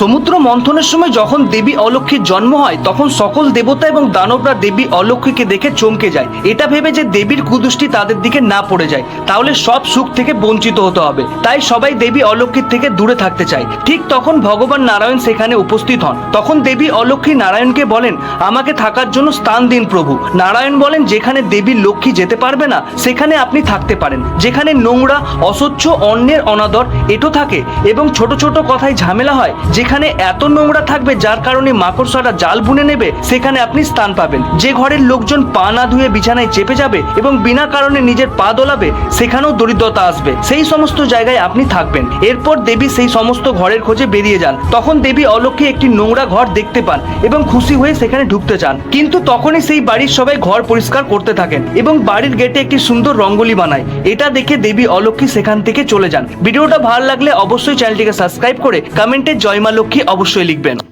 সমুদ্র মন্থনের সময় যখন দেবী অলক্ষ্মীর জন্ম হয়, তখন সকল দেবতা এবং দানবরা দেবী অলক্ষ্মীকে দেখে চমকে যায়। এটা ভেবে যে দেবীর কুদৃষ্টি তাদের দিকে না পড়ে যায়, তাহলে সব সুখ থেকে বঞ্চিত হতে হবে। তাই সবাই দেবী অলক্ষ্মীর থেকে দূরে থাকতে চায়। ঠিক তখন ভগবান নারায়ণ সেখানে উপস্থিত হন। তখন দেবী অলক্ষ্মী নারায়ণকে বলেন, আমাকে থাকার জন্য স্থান দিন প্রভু। নারায়ণ বলেন, যেখানে দেবী লক্ষ্মী যেতে পারবে না, সেখানে আপনি থাকতে পারেন। যেখানে নোংরা, অস্বচ্ছ, অন্যের অনাদর এটো থাকে এবং ছোট ছোট কথায় ঝামেলা হয় যেখানে এত নোংরা থাকবে যার কারণে মাকড়সারা জাল বুনে নেবে, সেখানে আপনি স্থান পাবেন। যে ঘরের লোকজন পা না ধুয়ে বিছানায় চেপে যাবে এবং বিনা কারণে নিজের পা দোলাবে, সেখানেও দরিদ্রতা আসবে। সেই সমস্ত জায়গায় আপনি থাকবেন। এরপর দেবী সেই সমস্ত ঘরের খোঁজে বেরিয়ে যান। তখন দেবী অলক্ষ্মী একটি নোংরা ঘর দেখতে পান এবং খুশি হয়ে সেখানে ঢুকতে চান। কিন্তু তখনই সেই বাড়ির সবাই ঘর পরিষ্কার করতে থাকেন এবং বাড়ির গেটে একটি সুন্দর রঙ্গোলি বানায়। এটা দেখে দেবী অলক্ষ্মী সেখান থেকে চলে যান। ভিডিওটা ভালো লাগলে অবশ্যই চ্যানেলটিকে সাবস্ক্রাইব করে, কমেন্টে জয় মা লক্ষ্মী অবশ্যই লিখবেন।